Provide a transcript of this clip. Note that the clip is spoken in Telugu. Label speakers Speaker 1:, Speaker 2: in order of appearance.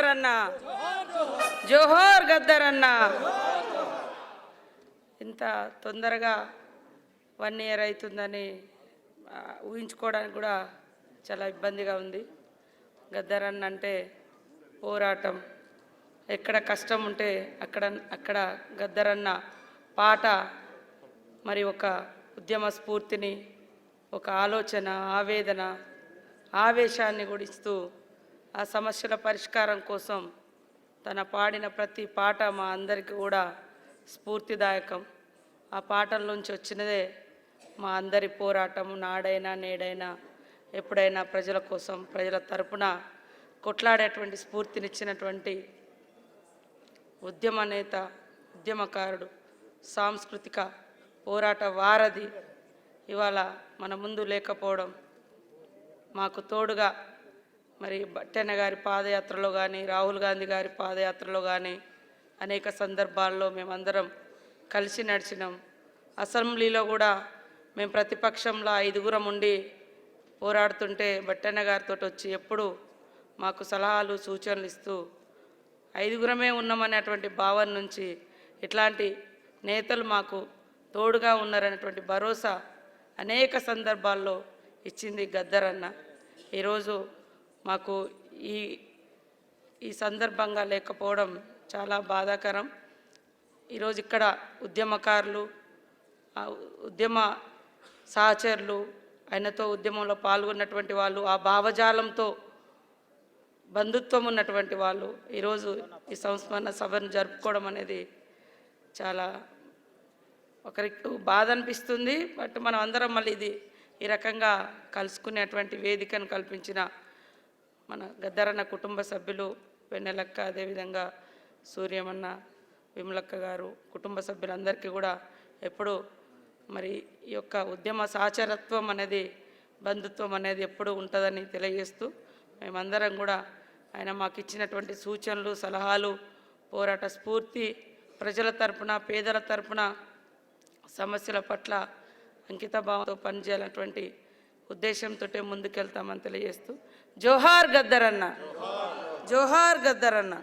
Speaker 1: గద్దరన్న. జోహోర్ గద్దరన్న. ఇంత తొందరగా వన్ ఇయర్ అవుతుందని ఊహించుకోవడానికి కూడా చాలా ఇబ్బందిగా ఉంది. గద్దరన్న అంటే పోరాటం. ఎక్కడ కష్టం ఉంటే అక్కడ అక్కడ గద్దరన్న పాట మరి ఒక ఉద్యమ స్ఫూర్తిని ఒక ఆలోచన ఆవేదన ఆవేశాన్ని కూడా ఇస్తూ ఆ సమస్యల పరిష్కారం కోసం తన పాడిన ప్రతి పాట మా అందరికీ కూడా స్ఫూర్తిదాయకం. ఆ పాటల నుంచి వచ్చినదే మా అందరి పోరాటము నాడైనా నేడైనా ఎప్పుడైనా ప్రజల కోసం ప్రజల తరపున కొట్లాడేటువంటి స్ఫూర్తినిచ్చినటువంటి ఉద్యమ నేత ఉద్యమకారుడు సాంస్కృతిక పోరాట వారధి ఇవాళ మన ముందు లేకపోవడం మాకు తోడుగా మరి బట్టెన్న గారి పాదయాత్రలో కానీ రాహుల్ గాంధీ గారి పాదయాత్రలో కానీ అనేక సందర్భాల్లో మేమందరం కలిసి నడిచినాం. అసెంబ్లీలో కూడా మేము ప్రతిపక్షంలో ఐదుగురం ఉండి పోరాడుతుంటే బట్టన్న గారితో వచ్చి ఎప్పుడు మాకు సలహాలు సూచనలు ఇస్తూ ఐదుగురమే ఉన్నామనేటువంటి భావన నుంచి ఇట్లాంటి నేతలు మాకు తోడుగా ఉన్నారనేటువంటి భరోసా అనేక సందర్భాల్లో ఇచ్చింది గద్దరన్న. ఈరోజు మాకు ఈ ఈ సందర్భంగా లేకపోవడం చాలా బాధాకరం. ఈరోజు ఇక్కడ ఉద్యమకారులు ఆ ఉద్యమ సహచరులు ఆయనతో ఉద్యమంలో పాల్గొన్నటువంటి వాళ్ళు ఆ భావజాలంతో బంధుత్వం ఉన్నటువంటి వాళ్ళు ఈరోజు ఈ సంస్మరణ సభను జరుపుకోవడం అనేది చాలా ఒకరికి బాధ అనిపిస్తుంది. బట్ మనం అందరం మళ్ళీ ఇది ఈ రకంగా కలుసుకునేటువంటి వేదికను కల్పించిన మన గద్దరన్న కుటుంబ సభ్యులు వెన్నెలక్క అదేవిధంగా సూర్యమన్న విమలక్క గారు కుటుంబ సభ్యులందరికీ కూడా ఎప్పుడు మరి ఈ యొక్క ఉద్యమ సహచరత్వం అనేది బంధుత్వం అనేది ఎప్పుడు ఉంటుందని తెలియజేస్తూ మేమందరం కూడా ఆయన మాకు ఇచ్చినటువంటి సూచనలు సలహాలు పోరాట స్ఫూర్తి ప్రజల తరపున పేదల తరపున సమస్యల పట్ల అంకిత భావంతో పనిచేయాలన్నటువంటి ఉద్దేశంతో ముందుకెళ్తామని తెలియజేస్తూ జోహార్ గద్దరన్న జోహార్ గద్దరన్న